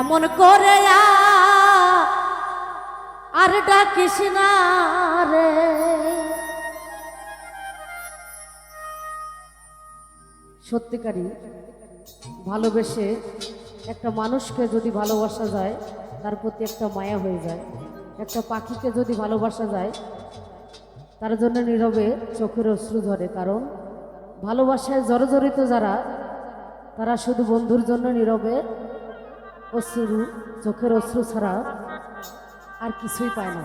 এমন করে আর ডাকিস না রে। সত্যিকারই ভালোবেসে একটা মানুষকে যদি ভালোবাসা যায়, তার প্রতি একটা মায়া হয়ে যায়। একটা পাখিকে যদি ভালোবাসা যায় তার জন্য নীরবে চোখের অশ্রু ধরে, কারণ ভালোবাসায় জর্জরিত যারা, তারা শুধু বন্ধুর জন্য নীরবে অশ্রু, চোখের অশ্রু ছাড়া আর কিছুই পায় না।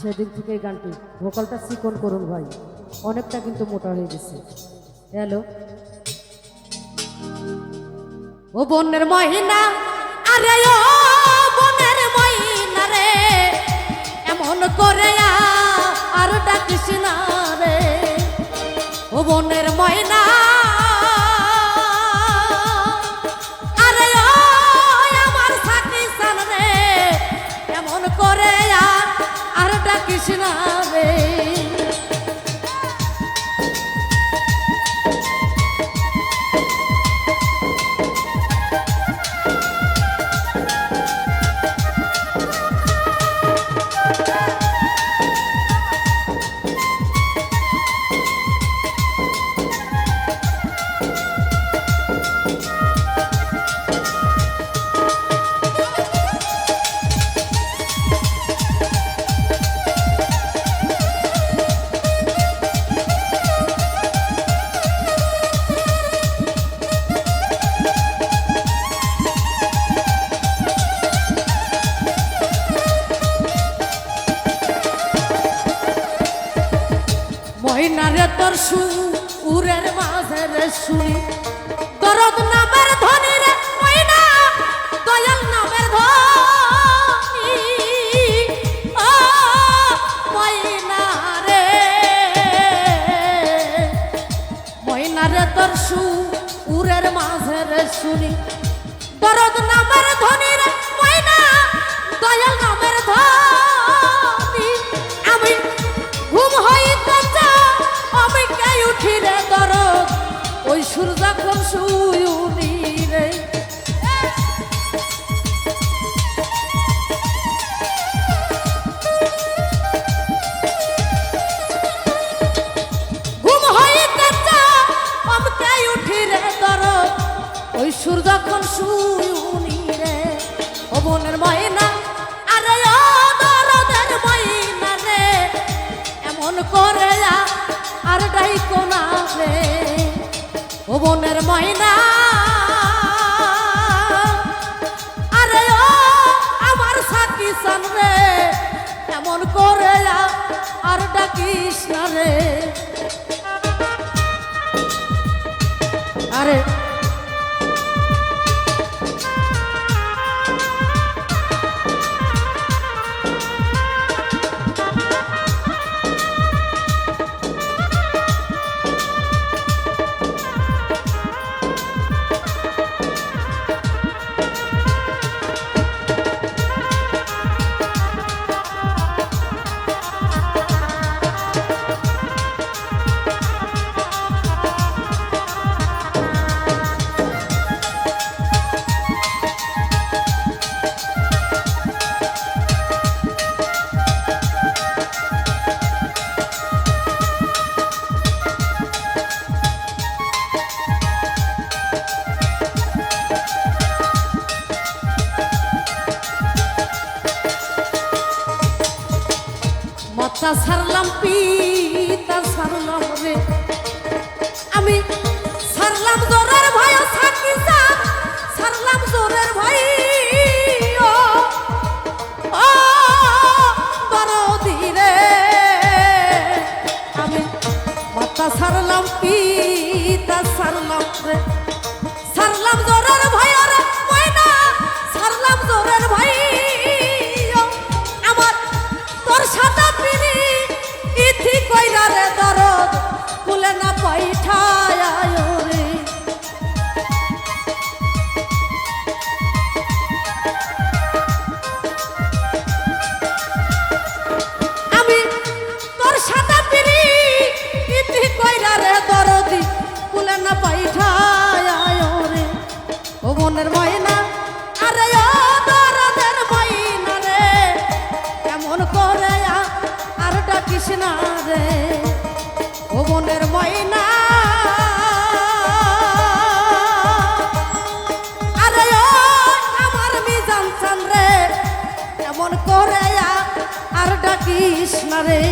সেদিন থেকে এই গানটি, ভোকালটা চিকন করুন ভাই, অনেকটা কিন্তু মোটা হয়ে গেছে। হ্যালো। ও বন্যের মহিনা, আরে ও এমন করে আ- আর ডাকিস না রে। ও বনের ময়না। আরে আমার রে এমন না শুনি দরদ নামের ধনী রে, ময়না, দয়াল নামের ধনী ও ময়না রে ময়নারে তোর সুরের মাঝে রে শুনি শুয়ুনি রে ঘুম উঠি রে দরদ ওই সুর যখন শুয়ুনি রে ও বনের ময়না, আরে ও দরদের ময়না রে। এমন করে আর ডাইকো না রে। ও বনের ময়না। আরে ও, আমার সাকি রে এমন করে আর ডাকিস না রে। আরে মাথা সারলাম পিতা সারলাম রে। আমি সারলাম জোরের ভাই সাকি সারলাম জোরের মাথা সারলাম পিতা সারলাম রে। সারলাম জোরের ভাই রে সারলাম ভাই না রে, ও মনের ময়না। আরে ও আমার মিজান চান রে, এমন করে আর ডাকিস না রে।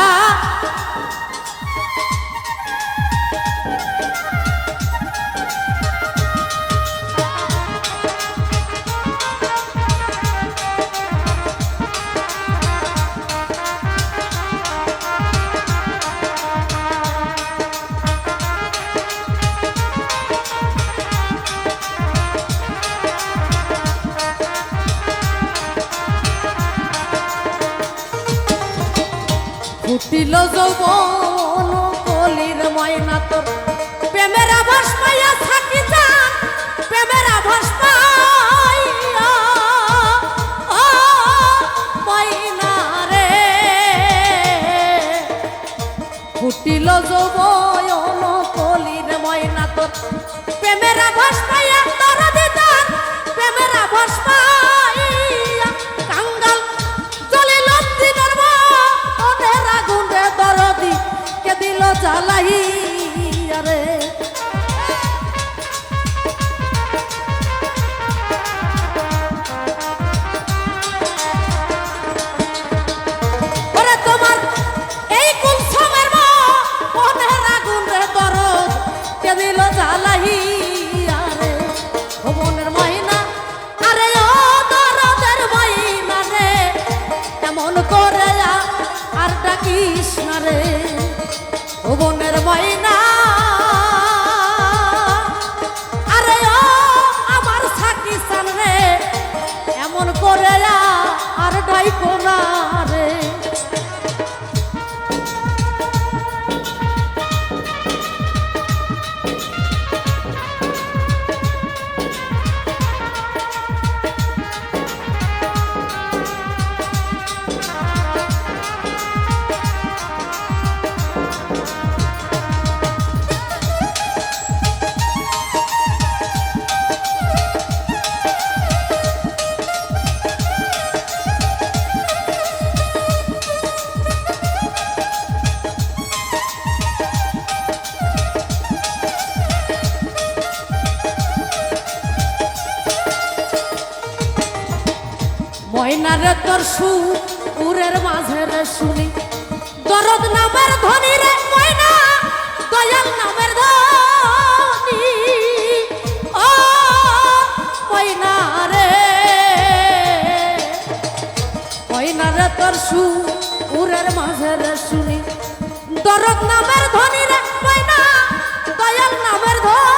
Ah ফুটিল যৌবন কলির ময়না তোর। প্রেমের আভাস পাইয়া থাকি যান প্রেমের আভাস পাইয়া। ময়না রে। ফুটিল যৌবন কলির ময়না তোর। প্রেমের আভাস পাইয়া জ্বালাই আরে ও মনের ময়না আরে ও দরদের ময়না এমন করে আ- আর ডাকিস না রে। ও মনের ময়না। আরে ও আমার রে এমন আর ডাইকো না রে। ময়নারে তোর সুরের মাঝে রে শুনি। দরদ নামের ধনী রে ময়না, দয়াল নামের ধনী ও ময়না রে তোর সুরের মাঝে রে শুনি। দরদ নামের ধনী রে ময়না, দয়াল নামের ধনী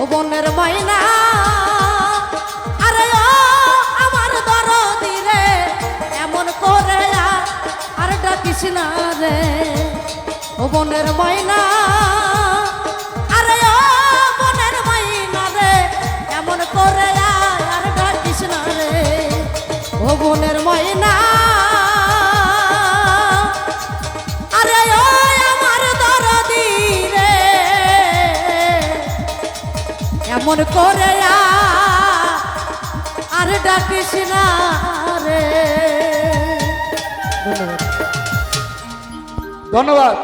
ও বনের ময়না। আরে ও আমার দরদি রে, এমন করে আর ডাকিস না রে। ও বনের ময়না। আরে ও বনের ময়না রে, এমন করে আর ডাকিস না রে। ও বনের ময়না। এমন করে আর ডাকিস না রে। ধন্যবাদ। ধন্যবাদ।